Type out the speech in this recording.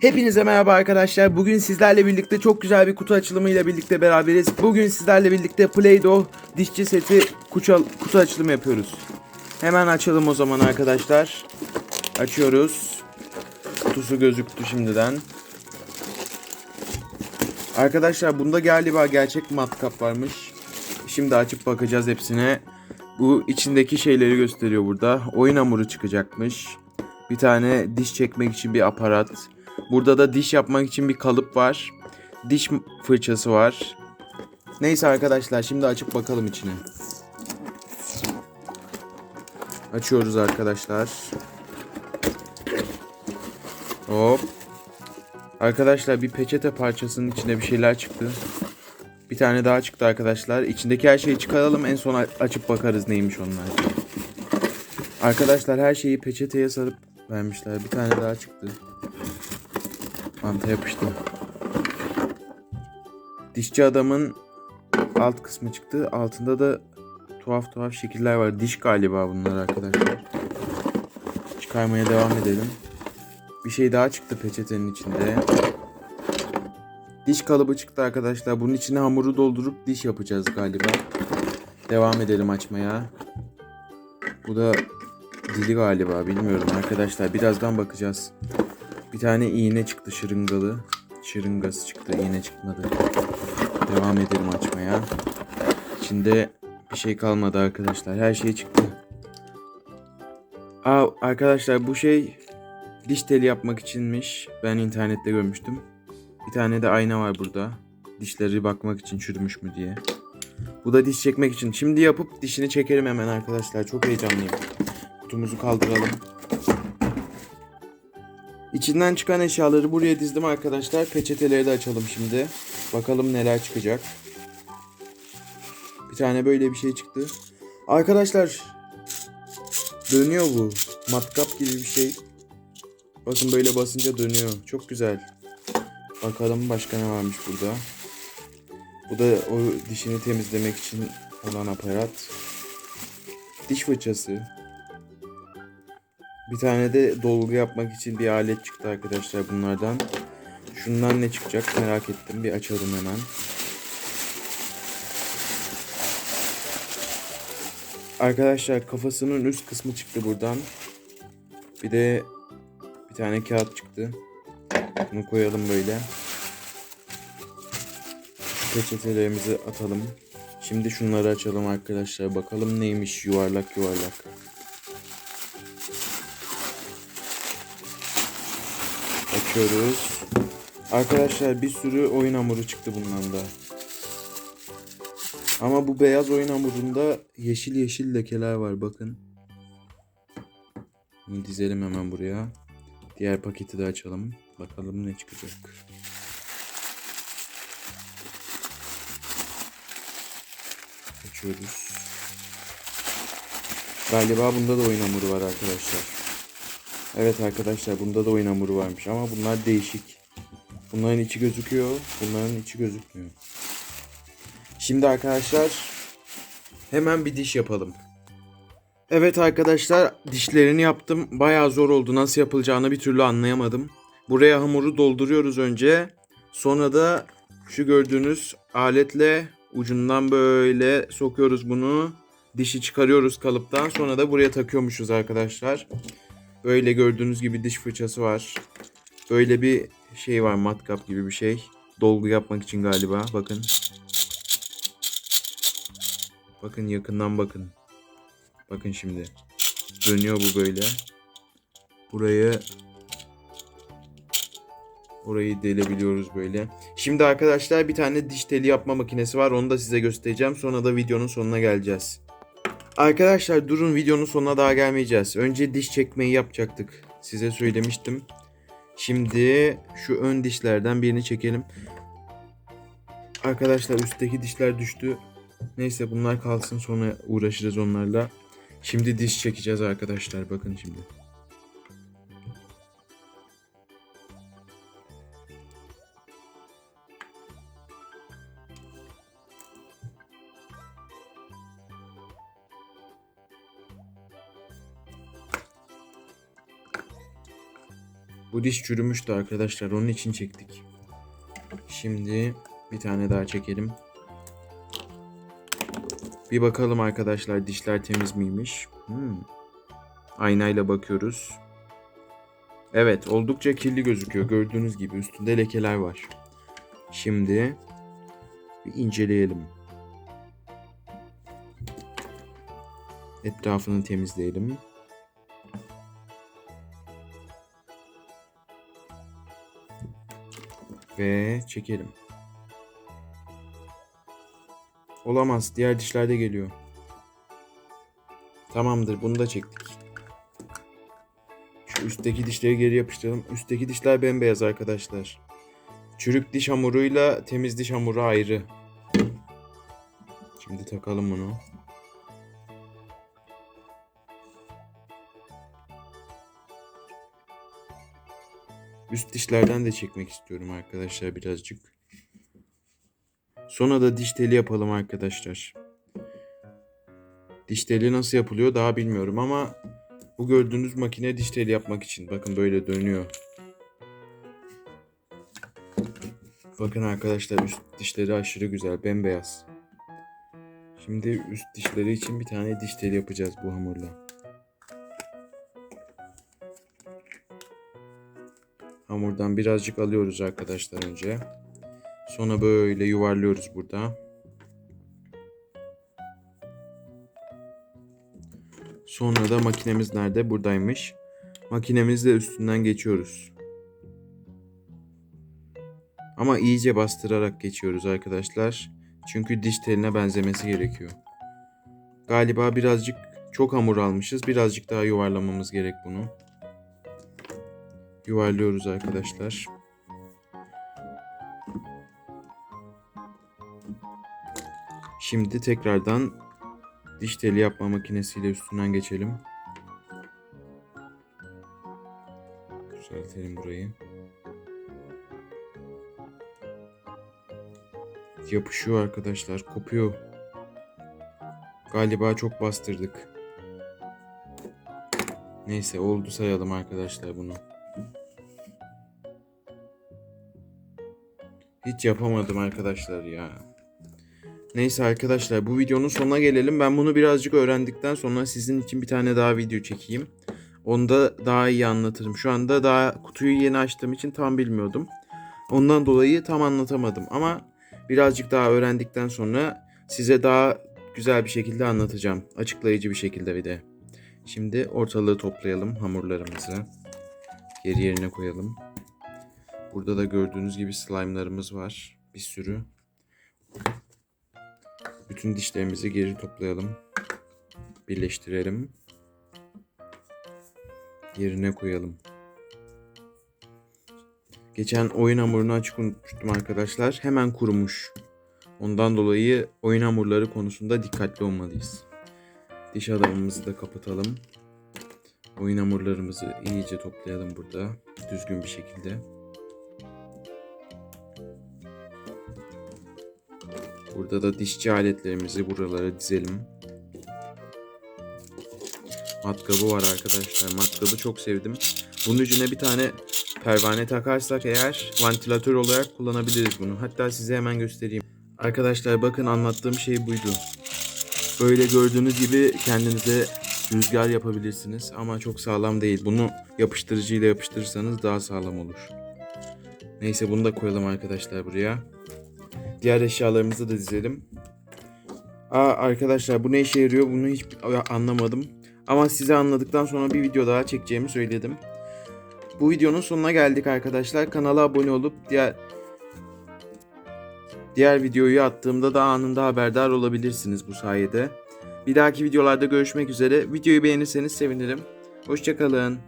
Hepinize merhaba arkadaşlar. Bugün sizlerle birlikte çok güzel bir kutu açılımıyla birlikte beraberiz. Bugün sizlerle birlikte Play-Doh dişçi seti kutu, kutu açılımı yapıyoruz. Hemen açalım o zaman arkadaşlar. Açıyoruz. Kutusu gözüktü şimdiden. Arkadaşlar bunda galiba gerçek matkap varmış. Şimdi açıp bakacağız hepsine. Bu içindeki şeyleri gösteriyor burada. Oyun hamuru çıkacakmış. Bir tane diş çekmek için bir aparat. Burada da diş yapmak için bir kalıp var. Diş fırçası var. Neyse arkadaşlar şimdi açıp bakalım içine. Açıyoruz arkadaşlar. Hop. Arkadaşlar bir peçete parçasının içine bir şeyler çıktı. Bir tane daha çıktı arkadaşlar. İçindeki her şeyi çıkaralım en son açıp bakarız neymiş onlar. Arkadaşlar her şeyi peçeteye sarıp vermişler. Bir tane daha çıktı. Manta yapıştı. Dişçi adamın alt kısmı çıktı. Altında da tuhaf tuhaf şekiller var. Diş galiba bunlar arkadaşlar. Çıkarmaya devam edelim. Bir şey daha çıktı peçetenin içinde. Diş kalıbı çıktı arkadaşlar. Bunun içine hamuru doldurup diş yapacağız galiba. Devam edelim açmaya. Bu da dili galiba bilmiyorum arkadaşlar. Birazdan bakacağız. Bir tane iğne çıktı şırıngalı. Şırıngası çıktı iğne çıkmadı. Devam edelim açmaya. İçinde bir şey kalmadı arkadaşlar. Her şey çıktı. Aa, arkadaşlar bu şey diş teli yapmak içinmiş. Ben internette görmüştüm. Bir tane de ayna var burada. Dişleri bakmak için çürümüş mü diye. Bu da diş çekmek için. Şimdi yapıp dişini çekerim hemen arkadaşlar. Çok heyecanlıyım. Kutumuzu kaldıralım. İçinden çıkan eşyaları buraya dizdim arkadaşlar. Peçeteleri de açalım şimdi. Bakalım neler çıkacak. Bir tane böyle bir şey çıktı. Arkadaşlar dönüyor bu. Matkap gibi bir şey. Bakın böyle basınca dönüyor. Çok güzel. Bakalım başka ne varmış burada. Bu da o dişini temizlemek için olan aparat. Diş fırçası. Bir tane de dolgu yapmak için bir alet çıktı arkadaşlar bunlardan. Şundan ne çıkacak merak ettim. Bir açalım hemen. Arkadaşlar kafasının üst kısmı çıktı buradan. Bir de bir tane kağıt çıktı. Bunu koyalım böyle. Şu peçetelerimizi atalım. Şimdi şunları açalım arkadaşlar. Bakalım neymiş yuvarlak yuvarlak. Açıyoruz. Arkadaşlar bir sürü oyun hamuru çıktı bundan da. Ama bu beyaz oyun hamurunda yeşil yeşil lekeler var bakın. Bunu dizelim hemen buraya. Diğer paketi de açalım. Bakalım ne çıkacak. Açıyoruz. Galiba bunda da oyun hamuru var arkadaşlar. Evet arkadaşlar bunda da oyun hamuru varmış ama bunlar değişik. Bunların içi gözüküyor. Bunların içi gözükmüyor. Şimdi arkadaşlar hemen bir diş yapalım. Evet arkadaşlar dişlerini yaptım. Bayağı zor oldu. Nasıl yapılacağını bir türlü anlayamadım. Buraya hamuru dolduruyoruz önce. Sonra da şu gördüğünüz aletle ucundan böyle sokuyoruz bunu. Dişi çıkarıyoruz kalıptan. Sonra da buraya takıyormuşuz arkadaşlar. Böyle gördüğünüz gibi diş fırçası var. Böyle bir şey var matkap gibi bir şey. Dolgu yapmak için galiba. Bakın. Bakın yakından bakın. Bakın şimdi. Dönüyor bu böyle. Burayı Orayı delebiliyoruz böyle. Şimdi arkadaşlar bir tane diş teli yapma makinesi var. Onu da size göstereceğim. Sonra da videonun sonuna geleceğiz. Arkadaşlar durun videonun sonuna daha gelmeyeceğiz. Önce diş çekmeyi yapacaktık. Size söylemiştim. Şimdi şu ön dişlerden birini çekelim. Arkadaşlar üstteki dişler düştü. Neyse bunlar kalsın sonra uğraşırız onlarla. Şimdi diş çekeceğiz arkadaşlar. Bakın şimdi. Bu diş çürümüştü arkadaşlar. Onun için çektik. Şimdi bir tane daha çekelim. Bir bakalım arkadaşlar dişler temiz miymiş? Hmm. Aynayla bakıyoruz. Evet oldukça kirli gözüküyor. Gördüğünüz gibi üstünde lekeler var. Şimdi bir inceleyelim. Etrafını temizleyelim. Ve çekelim. Olamaz. Diğer dişler de geliyor. Tamamdır. Bunu da çektik. Şu üstteki dişleri geri yapıştıralım. Üstteki dişler bembeyaz arkadaşlar. Çürük diş hamuruyla temiz diş hamuru ayrı. Şimdi takalım bunu. Üst dişlerden de çekmek istiyorum arkadaşlar birazcık. Sonra da diş teli yapalım arkadaşlar. Diş teli nasıl yapılıyor daha bilmiyorum ama bu gördüğünüz makine diş teli yapmak için. Bakın böyle dönüyor. Bakın arkadaşlar üst dişleri aşırı güzel bembeyaz. Şimdi üst dişleri için bir tane diş teli yapacağız bu hamurla. Hamurdan birazcık alıyoruz arkadaşlar önce. Sonra böyle yuvarlıyoruz burada. Sonra da makinemiz nerede? Buradaymış. Makinemizle üstünden geçiyoruz. Ama iyice bastırarak geçiyoruz arkadaşlar. Çünkü diş teline benzemesi gerekiyor. Galiba birazcık çok hamur almışız. Birazcık daha yuvarlamamız gerek bunu. Yuvarlıyoruz arkadaşlar. Şimdi tekrardan diş teli yapma makinesiyle üstünden geçelim. Düzeltelim burayı. Yapışıyor arkadaşlar, kopuyor. Galiba çok bastırdık. Neyse oldu sayalım arkadaşlar bunu. Hiç yapamadım arkadaşlar ya. Neyse arkadaşlar bu videonun sonuna gelelim. Ben bunu birazcık öğrendikten sonra sizin için bir tane daha video çekeyim. Onda daha iyi anlatırım. Şu anda daha kutuyu yeni açtığım için tam bilmiyordum. Ondan dolayı tam anlatamadım ama birazcık daha öğrendikten sonra size daha güzel bir şekilde anlatacağım. Açıklayıcı bir şekilde bir de. Şimdi ortalığı toplayalım hamurlarımızı. Geri yerine koyalım. Burada da gördüğünüz gibi slime'larımız var. Bir sürü. Bütün dişlerimizi geri toplayalım. Birleştirelim. Yerine koyalım. Geçen oyun hamurunu açık unutmuştum arkadaşlar. Hemen kurumuş. Ondan dolayı oyun hamurları konusunda dikkatli olmalıyız. Diş adamımızı da kapatalım. Oyun hamurlarımızı iyice toplayalım burada. Düzgün bir şekilde. Burada da dişçi aletlerimizi buralara dizelim. Matkabı var arkadaşlar. Matkabı çok sevdim. Bunun ucuna bir tane pervane takarsak eğer vantilatör olarak kullanabiliriz bunu. Hatta size hemen göstereyim. Arkadaşlar bakın anlattığım şey buydu. Böyle gördüğünüz gibi kendinize rüzgar yapabilirsiniz ama çok sağlam değil. Bunu yapıştırıcıyla yapıştırırsanız daha sağlam olur. Neyse bunu da koyalım arkadaşlar buraya. Diğer eşyalarımızı da dizelim. Aa arkadaşlar bu ne işe yarıyor bunu hiç anlamadım. Ama size anladıktan sonra bir video daha çekeceğimi söyledim. Bu videonun sonuna geldik arkadaşlar. Kanala abone olup diğer diğer videoyu attığımda da anında haberdar olabilirsiniz bu sayede. Bir dahaki videolarda görüşmek üzere. Videoyu beğenirseniz sevinirim. Hoşçakalın.